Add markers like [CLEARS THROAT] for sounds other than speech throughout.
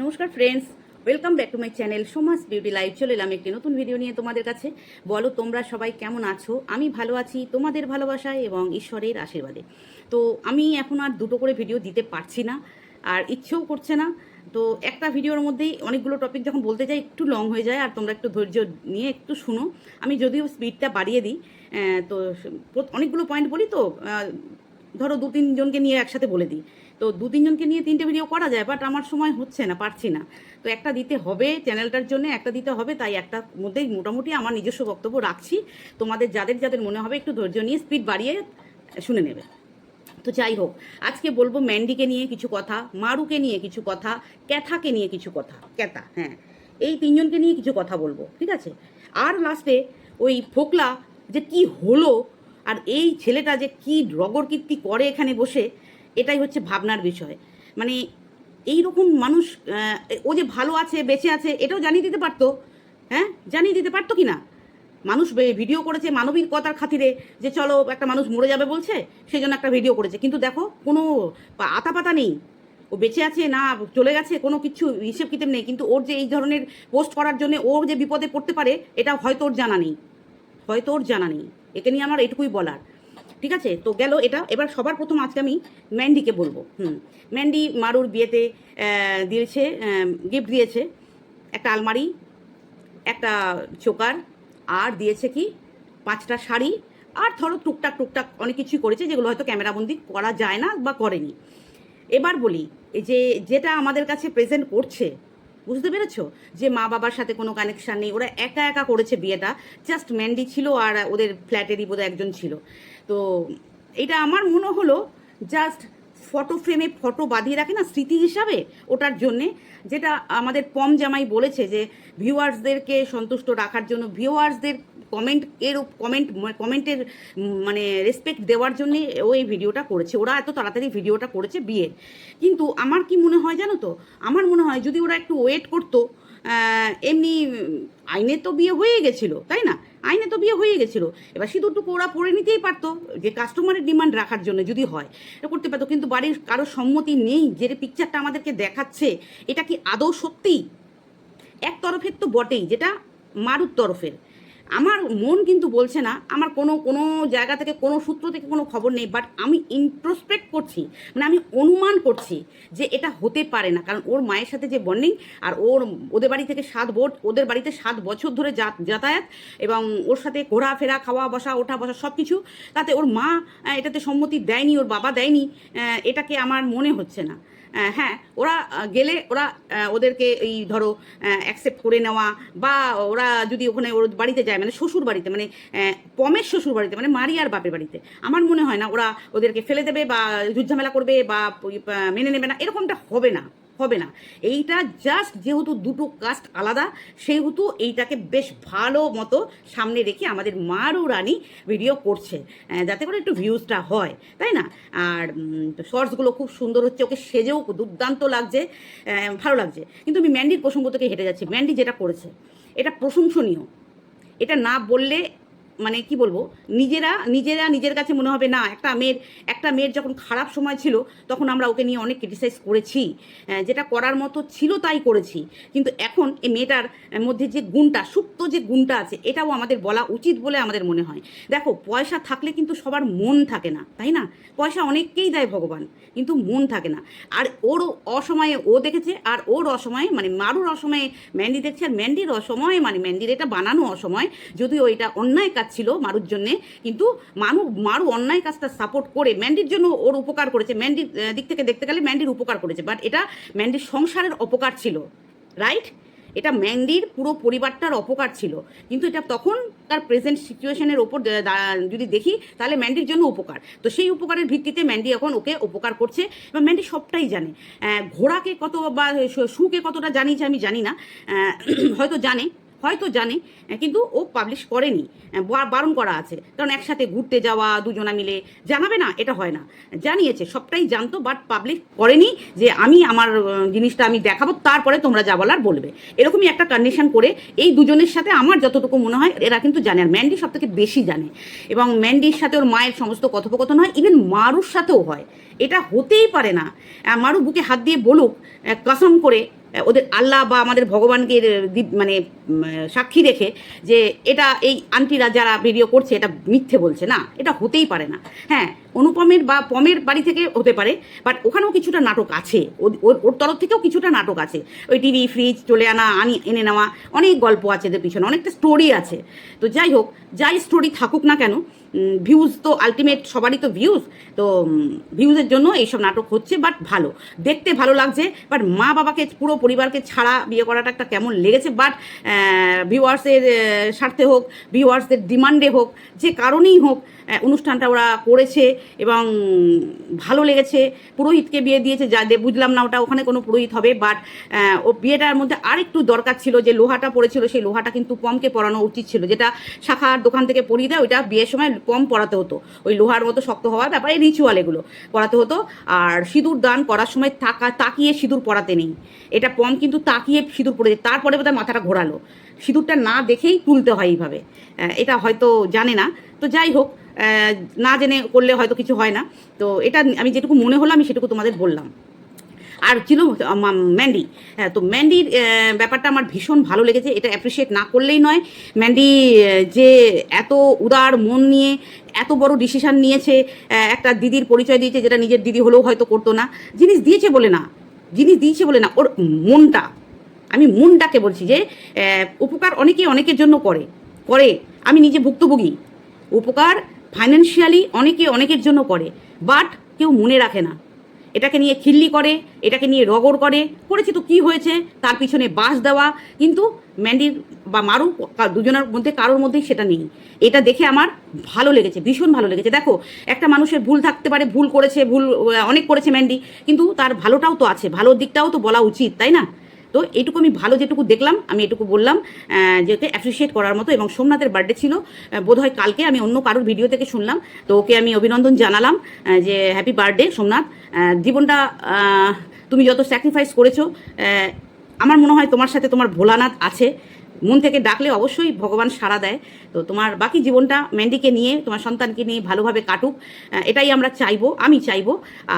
নমস্কার friends welcome back to my channel Somas beauty live চলে এলাম একটি নতুন ভিডিও নিয়ে তোমাদের কাছে। বলো, তোমরা সবাই কেমন আছো? আমি ভালো আছি, তোমাদের ভালোবাসায় এবং ঈশ্বরের আশীর্বাদে। তো আমি এখন আর দুটো করে ভিডিও দিতে পারছি না, আর ইচ্ছেও করছে না। তো একটা ভিডিওর মধ্যেই অনেকগুলো টপিক যখন বলতে যাই, একটু লং হয়ে যায়, আর তোমরা একটু ধৈর্য নিয়ে একটু শুনো। আমি যদিও স্পিডটা বাড়িয়ে দিই তো অনেকগুলো পয়েন্ট বলি তো ধরো দু তিনজনকে নিয়ে একসাথে বলে দিই। তো দু তিনজনকে নিয়ে তিনটে ভিডিও করা যায় বাট আমার সময় হচ্ছে না, পারছি না। তো একটা দিতে হবে চ্যানেলটার জন্য, একটা দিতে হবে, তাই একটা মধ্যেই মোটামুটি আমার নিজস্ব বক্তব্য রাখছি। তোমাদের যাদের যাদের মনে হবে, একটু ধৈর্য নিয়ে স্পিড বাড়িয়ে শুনে নেবে। তো যাই হোক, আজকে বলব ম্যান্ডিকে নিয়ে কিছু কথা, মারুকে নিয়ে কিছু কথা, ক্যাথাকে নিয়ে কিছু কথা, ক্যাথা হ্যাঁ এই তিনজনকে নিয়ে কিছু কথা বলব, ঠিক আছে? আর লাস্টে ওই ফোকলা যে কি হলো আর এই ছেলেটা যে কি রগর কীর্তি করে এখানে বসে, এটাই হচ্ছে ভাবনার বিষয়। মানে এই রকম মানুষ ও যে ভালো আছে, বেঁচে আছে, এটাও জানিয়ে দিতে পারতো। হ্যাঁ? জানিয়ে দিতে পারতো কি না? মানুষ ভিডিও করেছে মানবিকতার খাতিরে যে চলো একটা মানুষ মরে যাবে বলছে, সেই জন্য একটা ভিডিও করেছে। কিন্তু দেখো, কোনো আতা পাতা নেই। ও বেঁচে আছে না, চলে গেছে, কোনো কিছু হিসেব কিতেব নেই। কিন্তু ওর যে এই ধরনের পোস্ট করার জন্য ওর যে বিপদে পড়তে পারে, এটা হয়তো ওর জানা নেই। হয়তো ওর জানা নেই। একে নিয়ে আমার এটুকুই বলার। ঠিক আছে? তো গেল এটা। এবার সবার প্রথম আজকে আমি ম্যান্ডিকে বলব। হুম। ম্যান্ডি মারুর বিয়েতে দিয়েছে গিফট দিয়েছে। একটা আলমারি, একটা চোকার, আর দিয়েছে কি? পাঁচটা শাড়ি, আর ধরো টুকটাক টুকটাক অনেক কিছুই করেছে যেগুলো হয়তো ক্যামেরাবন্দি করা যায় না বা করেনি। এবার বলি যে যেটা আমাদের কাছে প্রেজেন্ট করছে বুঝতে পেরেছ? যে মা বাবার সাথে কোনো কানেকশান নেই, ওরা একা একা করেছে বিয়েটা। জাস্ট ম্যান্ডি ছিল আর ওদের ফ্ল্যাটেরই বোধহয় একজন ছিল। তো এটা আমার মনে হলো জাস্ট ফটো ফ্রেমে ফটো বাঁধিয়ে রাখে না স্মৃতি হিসাবে ওটার জন্যে, যেটা আমাদের পম জামাই বলেছে যে ভিউয়ার্সদেরকে সন্তুষ্ট রাখার জন্য ভিউয়ার্সদের কমেন্ট এর কমেন্ট কমেন্টের মানে রেসপেক্ট দেওয়ার জন্যে ও এই ভিডিওটা করেছে। ওরা এত তাড়াতাড়ি ভিডিওটা করেছে বিয়ের। কিন্তু আমার কি মনে হয় জানো তো? আমার মনে হয় যদি ওরা একটু ওয়েট করতো এমনি আইনে তো বিয়ে হয়ে গেছিল, তাই না? আইনে তো বিয়ে হয়ে গেছিল। এবার সিঁদুরটুকু ওরা পরে নিতেই পারতো যে কাস্টমারের ডিমান্ড রাখার জন্য যদি হয়, এটা করতে পারতো। কিন্তু বাড়ির কারও সম্মতি নেই যে পিকচারটা আমাদেরকে দেখাচ্ছে, এটা কি আদৌ সত্যি এক তরফের তো বটেই, যেটা মারুর তরফের। আমার মন কিন্তু বলছে না, আমার কোনো কোনো জায়গা থেকে, কোনো সূত্র থেকে কোনো খবর নেই বাট আমি ইন্ট্রোস্পেক্ট করছি মানে আমি অনুমান করছি যে এটা হতে পারে না, কারণ ওর মায়ের সাথে যে বন্ডিং আর ওর, ওদের বাড়ি থেকে সাত বোট ওদের বাড়িতে সাত বছর ধরে যাতায়াত, এবং ওর সাথে ঘোরাফেরা খাওয়া বসা ওঠা বসা সব কিছু, তাতে ওর মা এটাতে সম্মতি দেয়নি, ওর বাবা দেয়নি এটাকে আমার মনে হচ্ছে না। হ্যাঁ ওরা গেলে ওরা ওদেরকে এই ধরো অ্যাকসেপ্ট করে নেওয়া, বা ওরা যদি ওখানে ওর বাড়িতে যায় মানে শ্বশুর বাড়িতে মানে পমের শ্বশুর বাড়িতে মানে মারিয়ার বাপের বাড়িতে। আমার মনে হয় না ওরা ওদেরকে ফেলে দেবে বা ঝুটঝামেলা করবে বা মেনে নেবে না, এরকমটা হবে না হবে না। এইটা জাস্ট যেহেতু দুটো কাস্ট আলাদা, সেহেতু এইটাকে বেশ ভালো মতো সামনে রেখে আমাদের মারও রানী ভিডিও করছে যাতে করে একটু ভিউজটা হয়, তাই না? আর শর্টসগুলো খুব সুন্দর হচ্ছে, ওকে সেজেও দুর্দান্ত লাগছে ভালো লাগছে। কিন্তু আমি ম্যান্ডির প্রসঙ্গ থেকে হেঁটে যাচ্ছি। ম্যান্ডি যেটা করেছে, এটা প্রশংসনীয়। এটা না বললে মানে কি বলব? নিজেরা নিজেরা নিজের কাছে মনে হবে, না, একটা মেয়ের একটা মেয়ের যখন খারাপ সময় ছিল, তখন আমরা ওকে নিয়ে অনেক ক্রিটিসাইজ করেছি। যেটা করার মতো ছিল তাই করেছি। কিন্তু এখন এই মেয়েটার মধ্যে যে গুণটা সুপ্ত যে গুণটা আছে, এটাও আমাদের বলা উচিত বলে আমাদের মনে হয়। দেখো, পয়সা থাকলে কিন্তু সবার মন থাকে না, তাই না? পয়সা অনেককেই দেয় ভগবান, কিন্তু মন থাকে না। আর ওর অসময়ে ও দেখেছে, আর ওর অসময়ে মানে মারুর অসময়ে ম্যান্ডি দেখছে, আর ম্যান্ডির অসময়ে মানে ম্যান্ডির এটা বানানো অসময় যদিও এটা অন্যায় কাজ ছিল মারুর জন্যে, কিন্তু মানু, মারু অন্যায় কাজটা সাপোর্ট করে ম্যান্ডির জন্য ওর উপকার করেছে ম্যান্ডির দিক থেকে দেখতে গেলে ম্যান্ডির উপকার করেছে বাট এটা ম্যান্ডির সংসারের অপকার ছিল রাইট এটা ম্যান্ডির পুরো পরিবারটার অপকার ছিল। কিন্তু এটা তখন তার প্রেজেন্ট সিচুয়েশনের ওপর যদি দেখি, তাহলে ম্যান্ডির জন্য উপকার। তো সেই উপকারের ভিত্তিতে ম্যান্ডি এখন ওকে উপকার করছে এবং ম্যান্ডি সবটাই জানে। ঘোড়াকে কত বা শুকে কতটা জানিয়েছে আমি জানি না। [CLEARS THROAT] হয়তো জানে হয়তো জানে কিন্তু ও পাবলিশ করেনি বারণ করা আছে। কারণ একসাথে ঘুরতে যাওয়া, দুজনা মিলে জানাবে না, এটা হয় না। জানিয়েছে, সবটাই জানতো বাট পাবলিক করেনি যে আমি আমার জিনিসটা আমি দেখাবো, তারপরে তোমরা যা বলার বলবে। এরকমই একটা কন্ডিশন করে এই দুজনের সাথে আমার যতটুকু মনে হয়, এরা কিন্তু জানে। আর ম্যান্ডি সব থেকে বেশি জানে। এবং ম্যান্ডির সাথে ওর মায়ের সমস্ত কথোপকথন হয় ইভেন মারুর সাথেও হয়। এটা হতেই পারে না। মারু বুকে হাত দিয়ে বলুক কসম করে ওদের আল্লাহ বা আমাদের ভগবানকে মানে সাক্ষী রেখে যে এটা এই আন্টিরা যারা ভিডিও করছে এটা মিথ্যে বলছে। না, এটা হতেই পারে না। হ্যাঁ অনুপমের বা পমের বাড়ি থেকে হতে পারে বাট ওখানেও কিছুটা নাটক আছে। ওর ওর তরফ থেকেও কিছুটা নাটক আছে। ওই টিভি ফ্রিজ চলে আনা, আনি, এনে নেওয়া, অনেক গল্প আছে এদের পিছনে, অনেকটা স্টোরি আছে। তো যাই হোক, যাই স্টোরি থাকুক না কেন ভিউজ তো আলটিমেট সবারই তো ভিউজ তো ভিউজের জন্য এইসব নাটক হচ্ছে বাট ভালো। দেখতে ভালো লাগছে বাট মা বাবাকে, পুরো পরিবারকে ছাড়া বিয়ে করাটা একটা কেমন লেগেছে বাট ভিউয়ার্সের স্বার্থে হোক ভিউয়ার্সদের ডিমান্ডে হোক, যে কারণেই হোক অনুষ্ঠানটা ওরা করেছে, এবং ভালো লেগেছে। পুরোহিতকে বিয়ে দিয়েছে, যা বুঝলাম না ওটা ওখানে কোনো পুরোহিত হবে বাট ও বিয়েটার মধ্যে আরেকটু দরকার ছিল, যে লোহাটা পড়েছিল, সেই লোহাটা কিন্তু পমকে পরানো উচিত ছিল, যেটা শাখার দোকান থেকে পরিয়ে দেয়, ওইটা বিয়ের সময় পম পরাতে হতো। ওই লোহার মতো শক্ত হওয়ার ব্যাপারে রিচুয়াল এগুলো পরাতে হতো। আর সিঁদুর দান করার সময় তাকা তাকিয়ে সিঁদুর পরাতে নেই। এটা পম কিন্তু তাকিয়ে সিঁদুর পরে তারপরে বোধহয় মাথাটা ঘোরালো। সিঁদুরটা না দেখেই তুলতে হয় এইভাবে। এটা হয়তো জানে না। তো যাই হোক না জেনে করলে হয়তো কিছু হয় না। তো এটা আমি যেটুকু মনে হলো, আমি সেটুকু তোমাদের বললাম। আর ছিল ম্যান্ডি হ্যাঁ তো ম্যান্ডির ব্যাপারটা আমার ভীষণ ভালো লেগেছে, এটা অ্যাপ্রিসিয়েট না করলেই নয়। ম্যান্ডি যে এত উদার মন নিয়ে এত বড় ডিসিশন নিয়েছে একটা দিদির পরিচয় দিয়েছে, যেটা নিজের দিদি হলেও হয়তো করতো না, জিনিস দিয়েছে বলে না, জিনিস দিয়েছে বলে না, ওর মনটা, আমি মনটাকে বলছি যে উপকার অনেকেই অনেকের জন্য করে করে, আমি নিজে ভুক্তভোগী, উপকার ফাইন্যান্সিয়ালি অনেকে অনেকের জন্য করে বাট কেউ মনে রাখে না। এটাকে নিয়ে খিল্লি করে, এটাকে নিয়ে রগড় করে, করেছে তো কি হয়েছে? তার পিছনে বাস দেওয়া, কিন্তু ম্যান্ডির বা মারু দুজনের মধ্যে, কারোর মধ্যেই সেটা নেই। এটা দেখে আমার ভালো লেগেছে, ভীষণ ভালো লেগেছে। দেখো, একটা মানুষের ভুল থাকতে পারে, ভুল করেছে, ভুল অনেক করেছে ম্যান্ডি, কিন্তু তার ভালোটাও তো আছে, ভালোর দিকটাও তো বলা উচিত, তাই না? তো এইটুকু আমি ভালো যেটুকু দেখলাম আমি এটুকু বললাম আহ, যে ওকে অ্যাপ্রিসিয়েট করার মতো এবং সোমনাথের বার্থডে ছিল বোধহয় কালকে আমি অন্য কারোর ভিডিও থেকে শুনলাম। তো ওকে আমি অভিনন্দন জানালাম যে হ্যাপি বার্থডে সোমনাথ। জীবনটা তুমি যত স্যাক্রিফাইস করেছ আমার মনে হয় তোমার সাথে তোমার ভোলানাথ আছে। মন থেকে ডাকলে অবশ্যই ভগবান সাড়া দেয়। তো তোমার বাকি জীবনটা ম্যান্ডিকে নিয়ে, তোমার সন্তানকে নিয়ে ভালোভাবে কাটুক। এটাই আমরা চাইব, আমি চাইব।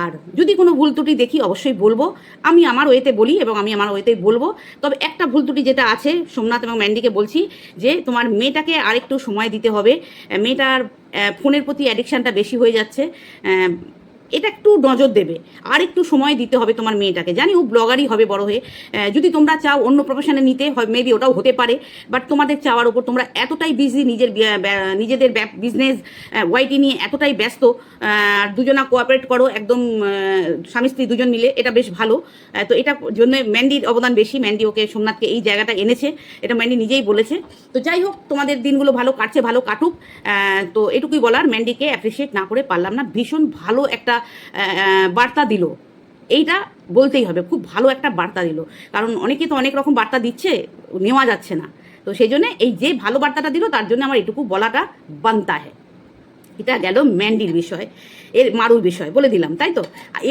আর যদি কোনো ভুল ত্রুটি দেখি, অবশ্যই বলব। আমি আমার ওয়েতে বলি এবং আমি আমার ওয়েতেই বলব। তবে একটা ভুল ত্রুটি যেটা আছে, সোমনাথ এবং ম্যান্ডিকে বলছি যে, তোমার মেয়েটাকে আরেকটু সময় দিতে হবে। মেয়েটার ফোনের প্রতি অ্যাডিকশানটা বেশি হয়ে যাচ্ছে। এটা একটু নজর দেবে। আর একটু সময় দিতে হবে তোমার মেয়েটাকে। জানি ও ব্লগারই হবে বড় হয়ে। যদি তোমরা চাও অন্য প্রফেশনে নিতে, হয় মেবি ওটাও হতে পারে। বাট তোমাদের চাওয়ার উপর তোমরা এতটাই বিজি নিজের নিজেদের বিজনেস ওয়াইটি নিয়ে এতটাই ব্যস্ত দুজনা কোঅপারেট করো একদম স্বামী স্ত্রী দুজন মিলে, এটা বেশ ভালো। তো এটা জন্য ম্যান্ডির অবদান বেশি। ম্যান্ডি ওকে সোমনাথকে এই জায়গাটা এনেছে। এটা ম্যান্ডি নিজেই বলেছে। তো যাই হোক, তোমাদের দিনগুলো ভালো কাটছে, ভালো কাটুক। তো এটুকুই বলার। ম্যান্ডিকে অ্যাপ্রিসিয়েট না করে পারলাম না। ভীষণ ভালো একটা বার্তা দিল। এইটা বলতেই হবে, খুব ভালো একটা বার্তা দিল। কারণ অনেকে তো অনেক রকম বার্তা দিচ্ছে, নেওয়া যাচ্ছে না। তো সেই জন্য এই যে ভালো বার্তাটা দিল, তার জন্য আমার এটুকু বলাটা বানতা হয় এটা গেল ম্যান্ডির বিষয়, এর মারুর বিষয়, বলে দিলাম, তাই তো?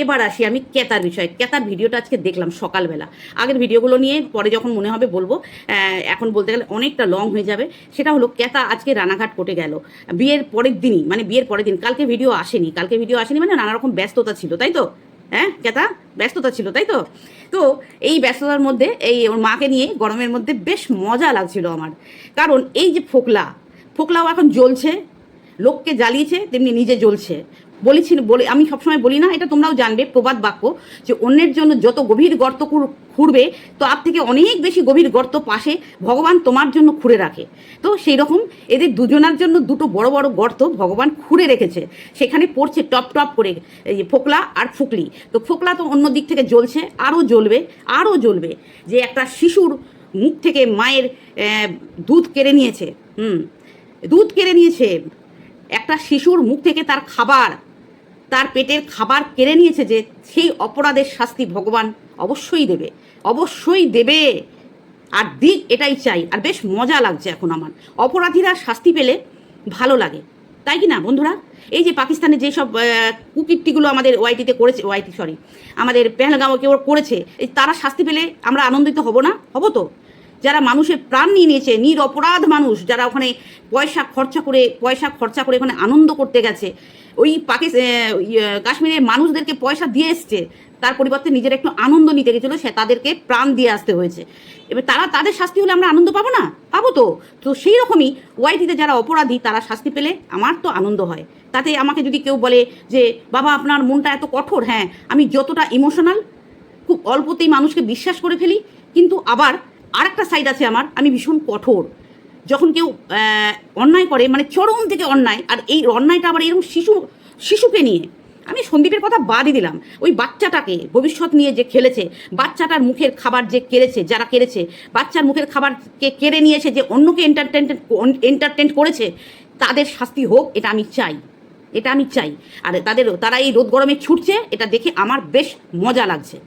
এবার আসি আমি কেতার বিষয় কেতার ভিডিওটা আজকে দেখলাম সকালবেলা। আগের ভিডিওগুলো নিয়ে পরে যখন মনে হবে বলব এখন বলতে গেলে অনেকটা লং হয়ে যাবে। সেটা হলো কেতা আজকে রানাঘাট কোর্টে গেল। বিয়ের পরের দিনই মানে বিয়ের পরের দিন, কালকে ভিডিও আসেনি, কালকে ভিডিও আসেনি মানে নানা রকম ব্যস্ততা ছিল, তাই তো? হ্যাঁ কেতা ব্যস্ততা ছিল, তাই তো? তো এই ব্যস্ততার মধ্যে এই ওর মাকে নিয়ে গরমের মধ্যে বেশ মজা লাগছিল আমার। কারণ এই যে ফোকলা, ফোকলাও এখন জ্বলছে লোককে জ্বালিয়েছে, তেমনি নিজে জ্বলছে। বলেছি, বলে, আমি সবসময় বলি না, এটা তোমরাও জানবে, প্রবাদ বাক্য, যে অন্যের জন্য যত গভীর গর্ত খুঁড়বে, তো আর থেকে অনেক বেশি গভীর গর্ত পাশে ভগবান তোমার জন্য খুঁড়ে রাখে। তো সেই রকম এদের দুজনার জন্য দুটো বড় বড় গর্ত ভগবান খুঁড়ে রেখেছে। সেখানে পড়ছে টপ টপ করে, এই ফোকলা আর ফুকলি। তো ফোকলা তো অন্য দিক থেকে জ্বলছে, আরও জ্বলবে আরও জ্বলবে, যে একটা শিশুর মুখ থেকে মায়ের দুধ কেড়ে নিয়েছে, হুম, দুধ কেড়ে নিয়েছে। একটা শিশুর মুখ থেকে তার খাবার, তার পেটের খাবার কেড়ে নিয়েছে যে সেই অপরাধের শাস্তি ভগবান অবশ্যই দেবে অবশ্যই দেবে। আর দিক এটাই চাই। আর বেশ মজা লাগছে এখন আমার। অপরাধীরা শাস্তি পেলে ভালো লাগে। তাই কি না বন্ধুরা? এই যে পাকিস্তানে যেসব কুকীর্তিগুলো আমাদের ওয়াইটিতে করেছে, ওয়াইটি, সরি, আমাদের পেহলগাঁও কেউ করেছে তারা শাস্তি পেলে আমরা আনন্দিত হব না? হব তো? যারা মানুষের প্রাণ নিয়ে নিয়েছে, নির অপরাধ মানুষ যারা ওখানে পয়সা খরচা করে, পয়সা খরচা করে ওখানে আনন্দ করতে গেছে। ওই পাকিস্তান কাশ্মীরের মানুষদেরকে পয়সা দিয়ে এসছে, তার পরিবর্তে নিজের একটু আনন্দ নিতে গেছিল, সে তাদেরকে প্রাণ দিয়ে আসতে হয়েছে। এবার তারা তাদের শাস্তি হলে আমরা আনন্দ পাবো না? পাবো তো। তো সেই রকমই ওয়াইটিতে যারা অপরাধী, তারা শাস্তি পেলে আমার তো আনন্দ হয়। তাতে আমাকে যদি কেউ বলে যে, বাবা, আপনার মনটা এত কঠোর হ্যাঁ আমি যতটা ইমোশনাল খুব অল্পতেই মানুষকে বিশ্বাস করে ফেলি, কিন্তু আবার আর একটা সাইড আছে আমার, আমি ভীষণ কঠোর। যখন কেউ অন্যায় করে মানে চরম থেকে অন্যায়, আর এই অন্যায়টা আবার এরকম শিশু, শিশুকে নিয়ে। আমি সন্দীপের কথা বাদই দিলাম। ওই বাচ্চাটাকে ভবিষ্যৎ নিয়ে যে খেলেছে, বাচ্চাটার মুখের খাবার যে কেড়েছে, যারা কেড়েছে, বাচ্চার মুখের খাবারকে কেড়ে নিয়ে এসে যে অন্যকে এন্টারটেন এন্টারটেন করেছে, তাদের শাস্তি হোক, এটা আমি চাই। এটা আমি চাই। আর তাদের, তারা এই রোদ গরমে ছুটছে, এটা দেখে আমার বেশ মজা লাগছে।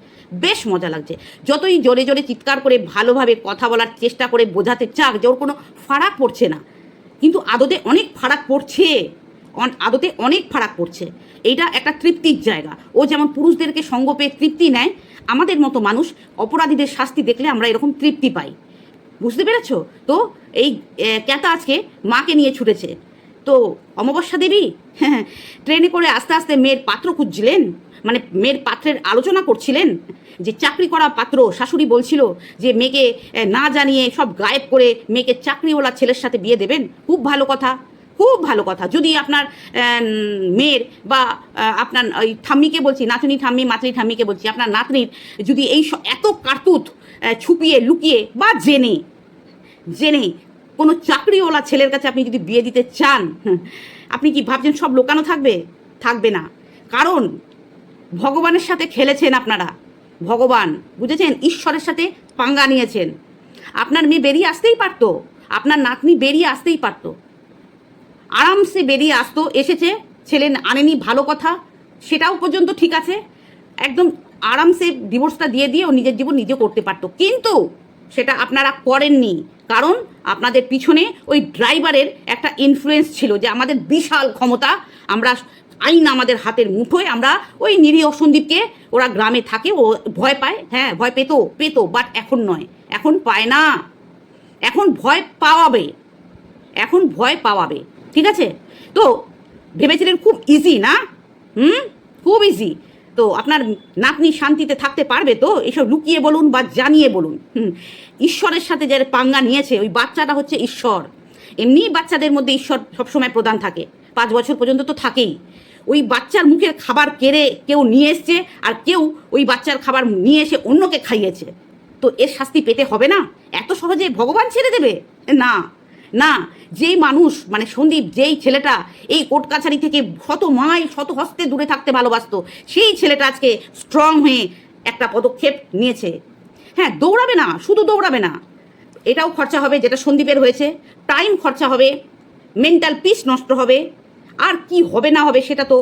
বেশ মজা লাগছে। যতই জোরে জোরে চিৎকার করে ভালোভাবে কথা বলার চেষ্টা করে বোঝাতে চাক যে ওর কোনো ফারাক পড়ছে না। কিন্তু আদতে অনেক ফারাক পড়ছে। আদতে অনেক ফারাক পড়ছে। এইটা একটা তৃপ্তির জায়গা। ও যেমন পুরুষদেরকে সঙ্গ পেয়ে তৃপ্তি নেয়, আমাদের মতো মানুষ অপরাধীদের শাস্তি দেখলে আমরা এরকম তৃপ্তি পাই। বুঝতে পেরেছ? তো এই ক্যাতা আজকে মাকে নিয়ে ছুটেছে। তো অমাবস্যা দেবী? হ্যাঁ [LAUGHS] ট্রেনে করে আস্তে আস্তে মেয়ের পাত্র খুঁজছিলেন। মানে মেয়ের পাত্রের আলোচনা করছিলেন। যে চাকরি করা পাত্র শাশুড়ি বলছিল যে, মেয়েকে না জানিয়ে সব গায়েব করে মেয়েকে চাকরিওয়ালা ছেলের সাথে বিয়ে দেবেন। খুব ভালো কথা। খুব ভালো কথা। যদি আপনার মেয়ের বা আপনার ওই ঠাম্মিকে বলছি, নাতনি ঠাম্মি, মাতৃ ঠাম্মিকে বলছি, আপনার নাতনির যদি এই এত কার্তুত ছুপিয়ে, লুকিয়ে বা জেনে জেনে কোনো চাকরিওয়ালা ছেলের কাছে আপনি যদি বিয়ে দিতে চান আপনি কি ভাবছেন সব লোকানো থাকবে? থাকবে না। কারণ ভগবানের সাথে খেলেছেন আপনারা। ভগবান, বুঝেছেন? ঈশ্বরের সাথে পাঙ্গা নিয়েছেন। আপনার মেয়ে বেরিয়ে আসতেই পারতো। আপনার নাতনি বেরিয়ে আসতেই পারতো। আরামসে বেরিয়ে আসতো, এসেছে, ছেলে আনেনি, ভালো কথা, সেটাও পর্যন্ত ঠিক আছে। একদম আরামসে ডিভোর্সটা দিয়ে দিয়ে ও নিজের জীবন নিজে করতে পারতো। কিন্তু সেটা আপনারা করেননি। কারণ আপনাদের পিছনে ওই ড্রাইভারের একটা ইনফ্লুয়েন্স ছিল যে আমাদের বিশাল ক্ষমতা, আমরা আইন আমাদের হাতের মুঠোয় আমরা ওই নিরীহ সন্দীপকে ওরা গ্রামে থাকে, ও ভয় পায় হ্যাঁ ভয় পেতো পেতো বাট এখন নয়। এখন পায় না। এখন ভয় পাওয়াবে। এখন ভয় পাওয়াবে। ঠিক আছে? তো ভেবেছিলেন খুব ইজি না? হুম? খুব ইজি তো আপনার নাতনি শান্তিতে থাকতে পারবে তো? এসব লুকিয়ে বলুন বা জানিয়ে বলুন। হুম। ঈশ্বরের সাথে যারা পাঙ্গা নিয়েছে, ওই বাচ্চাটা হচ্ছে ঈশ্বর। এমনি বাচ্চাদের মধ্যে ঈশ্বর সবসময় প্রধান থাকে। পাঁচ বছর পর্যন্ত তো থাকেই। ওই বাচ্চার মুখের খাবার কেড়ে কেউ নিয়ে এসছে আর কেউ ওই বাচ্চার খাবার নিয়ে এসে অন্যকে খাইয়েছে। তো এর শাস্তি পেতে হবে না? এত সহজে ভগবান ছেড়ে দেবে? না। না, যেই মানুষ মানে সন্দীপ, যেই ছেলেটা এই কোর্ট কাছারি থেকে শত মাইল, শত হস্তে দূরে থাকতে ভালোবাসতো, সেই ছেলেটা আজকে স্ট্রং হয়ে একটা পদক্ষেপ নিয়েছে। হ্যাঁ দৌড়াবে না, শুধু দৌড়াবে না। এটাও খরচা হবে যেটা সন্দীপের হয়েছে টাইম খরচা হবে মেন্টাল পিস নষ্ট হবে, আর কি হবে না হবে সেটা তো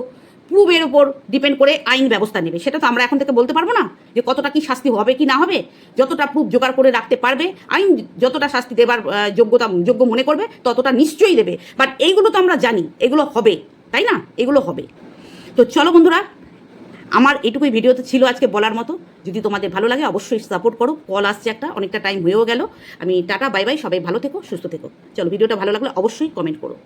প্রুভের উপর ডিপেন্ড করে আইন ব্যবস্থা নেবে। সেটা তো আমরা এখন থেকে বলতে পারব না যে কতটা কি শাস্তি হবে কি না হবে। যতটা প্রুফ জোগাড় করে রাখতে পারবে, আইন যতটা শাস্তি দেবার যোগ্যতা, যোগ্য মনে করবে, ততটা নিশ্চয়ই দেবে। বাট এইগুলো তো আমরা জানি, এগুলো হবে, তাই না? এগুলো হবে। তো চলো বন্ধুরা, আমার এটুকুই ভিডিওতে ছিল আজকে বলার মতো। যদি তোমাদের ভালো লাগে অবশ্যই সাপোর্ট করো। কল আসছে একটা, অনেকটা টাইম হয়েও গেল। আমি টাটা বাই বাই সবাই ভালো থেকো, সুস্থ থেকো। চলো ভিডিওটা ভালো লাগলে অবশ্যই কমেন্ট করো।